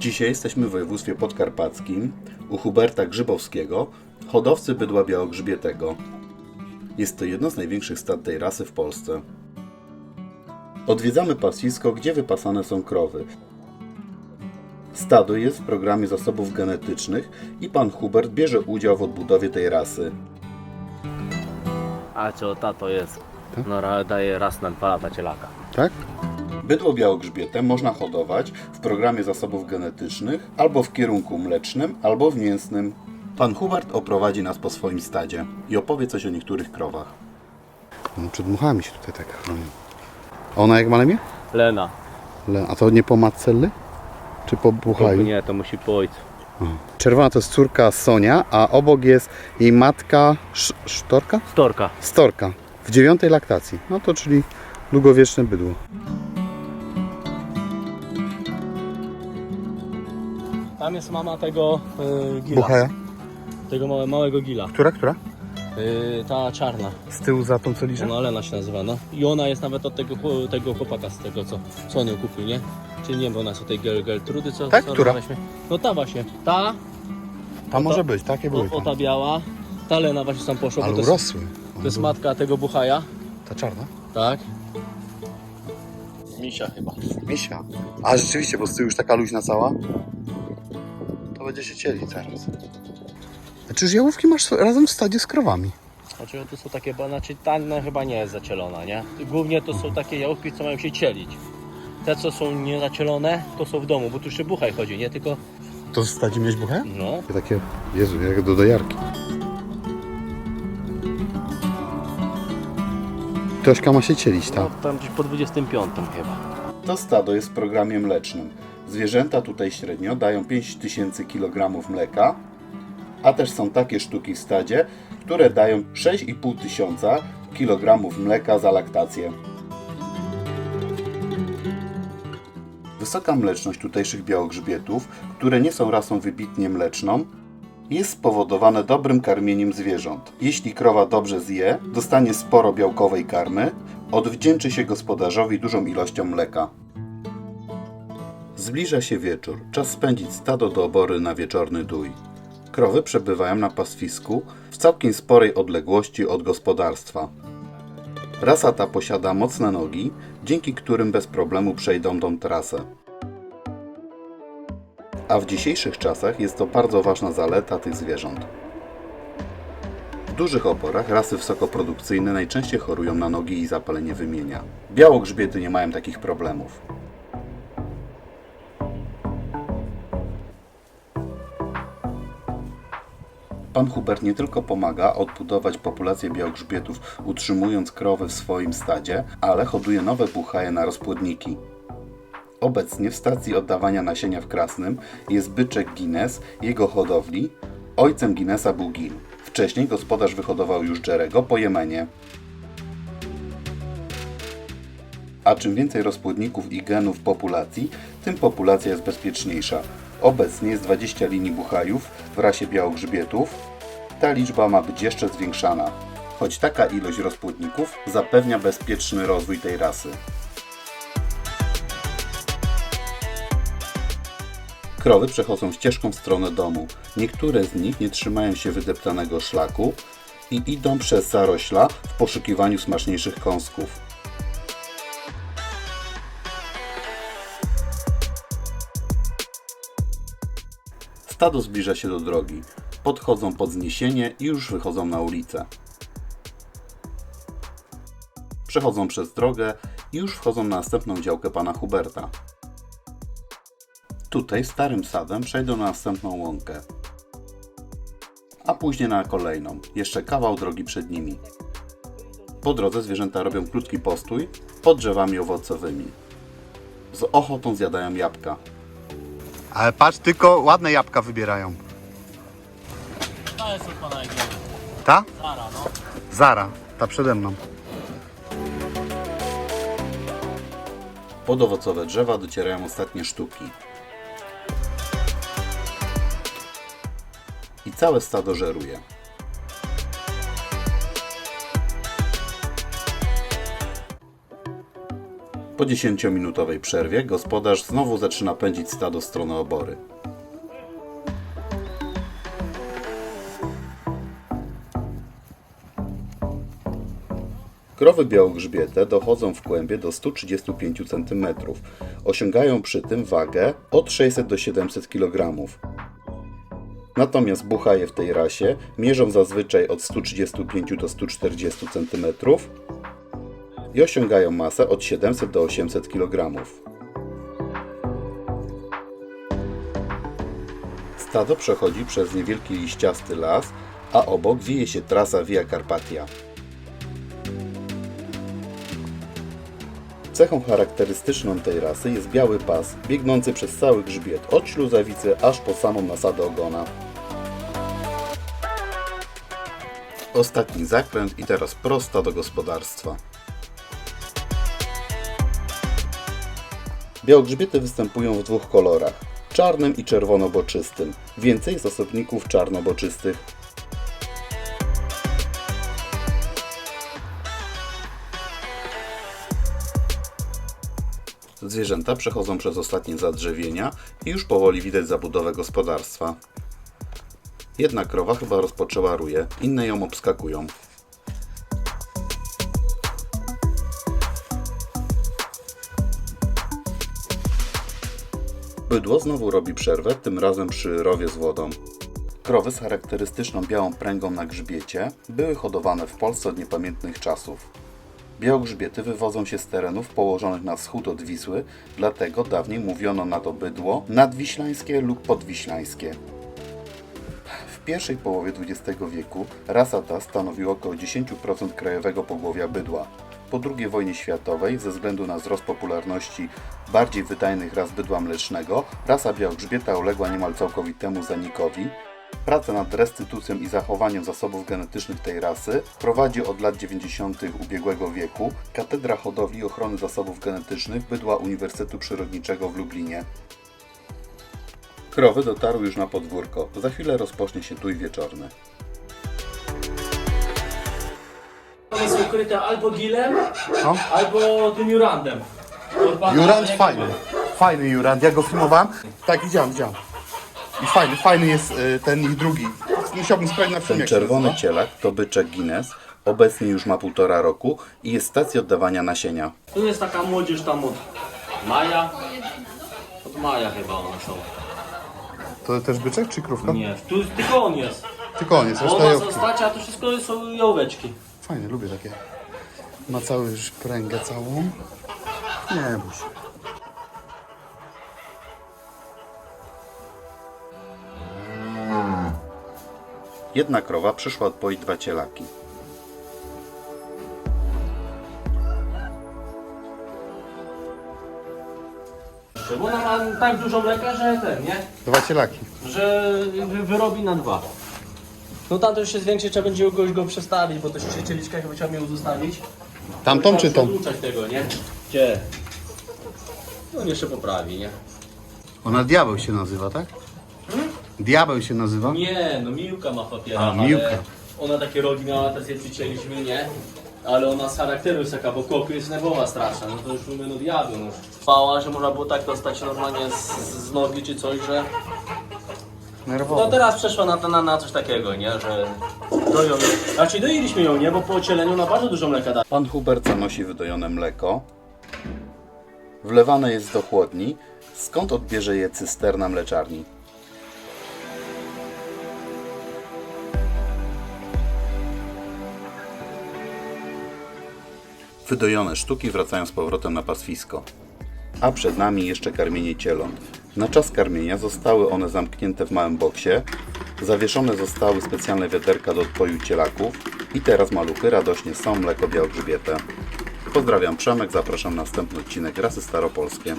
Dzisiaj jesteśmy w województwie podkarpackim u Huberta Grzybowskiego, hodowcy bydła białogrzbietego. Jest to jedno z największych stad tej rasy w Polsce. Odwiedzamy pastwisko, gdzie wypasane są krowy. Stado jest w programie zasobów genetycznych i pan Hubert bierze udział w odbudowie tej rasy. A co ta to jest? No ra- daje raz na dwa lata cielaka. Tak? Bydło białogrzbiete można hodować w programie zasobów genetycznych albo w kierunku mlecznym, albo w mięsnym. Pan Hubert oprowadzi nas po swoim stadzie i opowie coś o niektórych krowach. No, przed muchami się tutaj tak chronią. A ona jak ma na imię? Lena. Le- A to nie po matce Ly? Czy po buchaju? Nie, to musi po ojcu. Czerwona to jest córka Sonia, a obok jest jej matka Sz- Sztorka? Storka. Storka. W dziewiątej laktacji. No to czyli długowieczne bydło. Tam jest mama tego y, gila. Buchaja? Tego małe, małego gila. Która, która? Y, ta czarna. Z tyłu za tą co liże? Ona Lena się nazywa, no. I ona jest nawet od tego, tego chłopaka z tego, co, co on ją kupił, nie? Czyli nie, bo ona jest od tej Gel Geltrudy, co Tak? co Która? No ta właśnie. Ta, Ta może być, takie były o, o tam. ta biała. Ta Lena właśnie tam poszła, Ale bo to jest, urosły. to jest matka tego buchaja. Ta czarna? Tak. Misia chyba. Misia. A rzeczywiście, bo z tyłu już taka luźna cała. To będzie się cielić zaraz. A czyż jałówki masz razem w stadzie z krowami? Znaczy to są takie, bo znaczy ta no, chyba nie jest zacielona, nie? Głównie to są takie jałówki, co mają się cielić. Te, co są niezacielone, to są w domu, bo tu jeszcze buchaj chodzi, nie? Tylko, To w stadzie miałeś buchę? no, Takie, Jezu, jak do dojarki. Tośka ma się cielić, no tak? tam gdzieś po 25 chyba. To stado jest w programie mlecznym. Zwierzęta tutaj średnio dają 5000 kg mleka, a też są takie sztuki w stadzie, które dają 6,5 tysiąca kg mleka za laktację. Wysoka mleczność tutejszych białogrzbietów, które nie są rasą wybitnie mleczną, jest spowodowane dobrym karmieniem zwierząt. Jeśli krowa dobrze zje, dostanie sporo białkowej karmy, odwdzięczy się gospodarzowi dużą ilością mleka. Zbliża się wieczór, czas spędzić stado do obory na wieczorny dój. Krowy przebywają na pastwisku w całkiem sporej odległości od gospodarstwa. Rasa ta posiada mocne nogi, dzięki którym bez problemu przejdą tą trasę. A w dzisiejszych czasach jest to bardzo ważna zaleta tych zwierząt. W dużych oborach rasy wysokoprodukcyjne najczęściej chorują na nogi i zapalenie wymienia. Białogrzbiety nie mają takich problemów. Pan Hubert nie tylko pomaga odbudować populację białogrzbietów, utrzymując krowy w swoim stadzie, ale hoduje nowe buchaje na rozpłodniki. Obecnie w stacji oddawania nasienia w Krasnym jest byczek Guinness, jego hodowli. Ojcem Guinnessa był Gil. Wcześniej gospodarz wyhodował już Jerego po Jemenie. A czym więcej rozpłodników i genów w populacji, tym populacja jest bezpieczniejsza. Obecnie jest 20 linii buchajów w rasie białogrzbietów. Ta liczba ma być jeszcze zwiększana, choć taka ilość rozpłodników zapewnia bezpieczny rozwój tej rasy. Krowy przechodzą ścieżką w stronę domu. Niektóre z nich nie trzymają się wydeptanego szlaku i idą przez zarośla w poszukiwaniu smaczniejszych kąsków. Stado zbliża się do drogi. Podchodzą pod zniesienie i już wychodzą na ulicę. Przechodzą przez drogę i już wchodzą na następną działkę pana Huberta. Tutaj starym sadem przejdą na następną łąkę. A później na kolejną. Jeszcze kawał drogi przed nimi. Po drodze zwierzęta robią krótki postój pod drzewami owocowymi. Z ochotą zjadają jabłka. Ale patrz, tylko ładne jabłka wybierają. Ta jest od pana Egiela. Ta? Zara, no. Zara, ta przede mną. Pod owocowe drzewa docierają ostatnie sztuki. I całe stado żeruje. Po 10-minutowej przerwie gospodarz znowu zaczyna pędzić stado w stronę obory. Krowy białogrzbiete dochodzą w kłębie do 135 cm. Osiągają przy tym wagę od 600 do 700 kg. Natomiast buchaje w tej rasie mierzą zazwyczaj od 135 do 140 cm i osiągają masę od 700 do 800 kg. Stado przechodzi przez niewielki liściasty las, a obok wije się trasa Via Carpatia. Cechą charakterystyczną tej rasy jest biały pas, biegnący przez cały grzbiet, od śluzawicy aż po samą nasadę ogona. Ostatni zakręt i teraz prosta do gospodarstwa. Białogrzbiety występują w dwóch kolorach, czarnym i czerwono-boczystym. Więcej jest osobników czarno-boczystych. Zwierzęta przechodzą przez ostatnie zadrzewienia i już powoli widać zabudowę gospodarstwa. Jedna krowa chyba rozpoczęła ruje, inne ją obskakują. Bydło znowu robi przerwę, tym razem przy rowie z wodą. Krowy z charakterystyczną białą pręgą na grzbiecie były hodowane w Polsce od niepamiętnych czasów. Białogrzbiety wywodzą się z terenów położonych na wschód od Wisły, dlatego dawniej mówiono na to bydło nadwiślańskie lub podwiślańskie. Pierwszej połowie XX wieku rasa ta stanowiła około 10% krajowego pogłowia bydła. Po II wojnie światowej, ze względu na wzrost popularności bardziej wydajnych ras bydła mlecznego, rasa białogrzbieta uległa niemal całkowitemu zanikowi. Prace nad restytucją i zachowaniem zasobów genetycznych tej rasy prowadzi od lat 90. ubiegłego wieku Katedra Hodowli i Ochrony Zasobów Genetycznych Bydła Uniwersytetu Przyrodniczego w Lublinie. Krowy dotarły już na podwórko. Za chwilę rozpocznie się tuj wieczorny. Jest ukryte albo gilem, No. albo tym jurandem. Jurand fajny. Fajny Jurand, ja go filmowałem. Tak, widziałem, widziałem. I fajny, fajny jest y, ten ich drugi. Musiałbym sprawdzić na filmie. Ten czerwony cielak to byczek Guinness. Obecnie już ma półtora roku i jest stacji oddawania nasienia. Tu jest taka młodzież tam od maja. Od maja chyba one są. To też byczek czy krówka? Nie, tu tylko on jest. Tylko on jest, reszta ona zostać, a to wszystko są jałóweczki. Fajnie, lubię takie. Ma cały już pręgę całą. Nie bój się. Jedna krowa przyszła odpoić dwa cielaki. Tak dużo mleka, że ten, nie? Dwa cielaki. Że wy- wyrobi na dwa. No tam to już jest większy, trzeba będzie kogoś go przestawić, bo to się cieliczka jakby trzeba miał zostawić. Tamtą czy tą? Odwrócać tego, nie? Gdzie? No jeszcze poprawi, nie? Ona diabeł się nazywa, tak? Diabeł się nazywa? Nie, no Miłka ma papiera, A, ale Miłka. ona takie rogi miała, teraz je przycięliśmy, nie? Ale ona z charakteru jest taka, bo koku jest nerwowa straszna, no to już mówię, no diabeł, no. Spała, że można było tak dostać normalnie z, z nogi czy coś, że... No Nerwowo. teraz przeszła na, na, na coś takiego, nie? Że doją ją. Znaczy doiliśmy ją, nie? Bo po ocieleniu na bardzo dużo mleka da. Pan Hubert zanosi wydojone mleko. Wlewane jest do chłodni, skąd odbierze je cysterna mleczarni. Wydojone sztuki wracają z powrotem na pastwisko. A przed nami jeszcze karmienie cieląt. Na czas karmienia zostały one zamknięte w małym boksie, zawieszone zostały specjalne wiaderka do odpoju cielaków i teraz maluchy radośnie są mleko białogrzbiete. Pozdrawiam Przemek, zapraszam na następny odcinek Rasy Staropolskie.